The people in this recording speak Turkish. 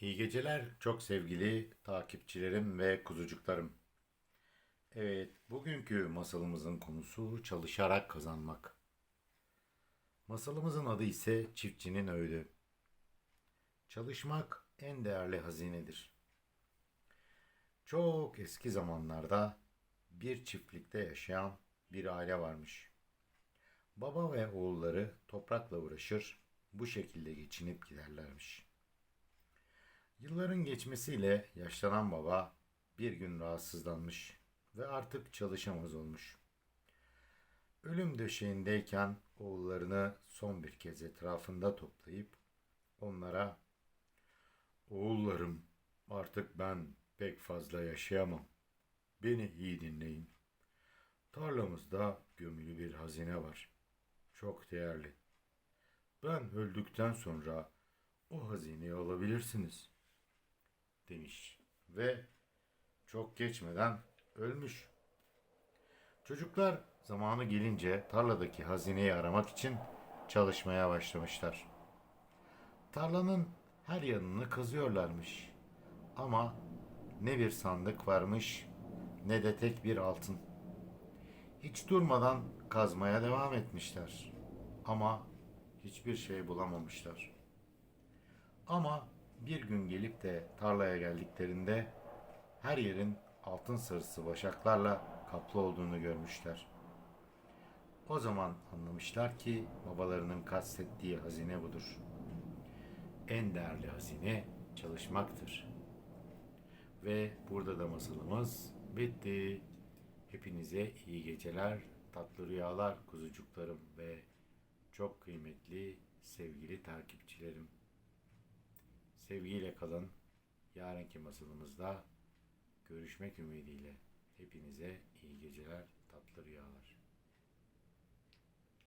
İyi geceler çok sevgili takipçilerim ve kuzucuklarım. Evet, bugünkü masalımızın konusu çalışarak kazanmak. Masalımızın adı ise Çiftçinin Öğüdü. Çalışmak en değerli hazinedir. Çok eski zamanlarda bir çiftlikte yaşayan bir aile varmış. Baba ve oğulları toprakla uğraşır, bu şekilde geçinip giderlermiş. Yılların geçmesiyle yaşlanan baba bir gün rahatsızlanmış ve artık çalışamaz olmuş. Ölüm döşeğindeyken oğullarını son bir kez etrafında toplayıp onlara "Oğullarım, artık ben pek fazla yaşayamam. Beni iyi dinleyin. Tarlamızda gömülü bir hazine var. Çok değerli. Ben öldükten sonra o hazineyi alabilirsiniz." Demiş ve çok geçmeden ölmüş. Çocuklar zamanı gelince tarladaki hazineyi aramak için çalışmaya başlamışlar. Tarlanın her yanını kazıyorlarmış. Ama ne bir sandık varmış ne de tek bir altın. Hiç durmadan kazmaya devam etmişler. Ama hiçbir şey bulamamışlar. Ama bir gün gelip de tarlaya geldiklerinde her yerin altın sarısı başaklarla kaplı olduğunu görmüşler. O zaman anlamışlar ki babalarının kastettiği hazine budur. En değerli hazine çalışmaktır. Ve burada da masalımız bitti. Hepinize iyi geceler, tatlı rüyalar kuzucuklarım ve çok kıymetli sevgili takipçilerim. Sevgiyle kalın. Yarınki masalımızda görüşmek ümidiyle. Hepinize iyi geceler, tatlı rüyalar.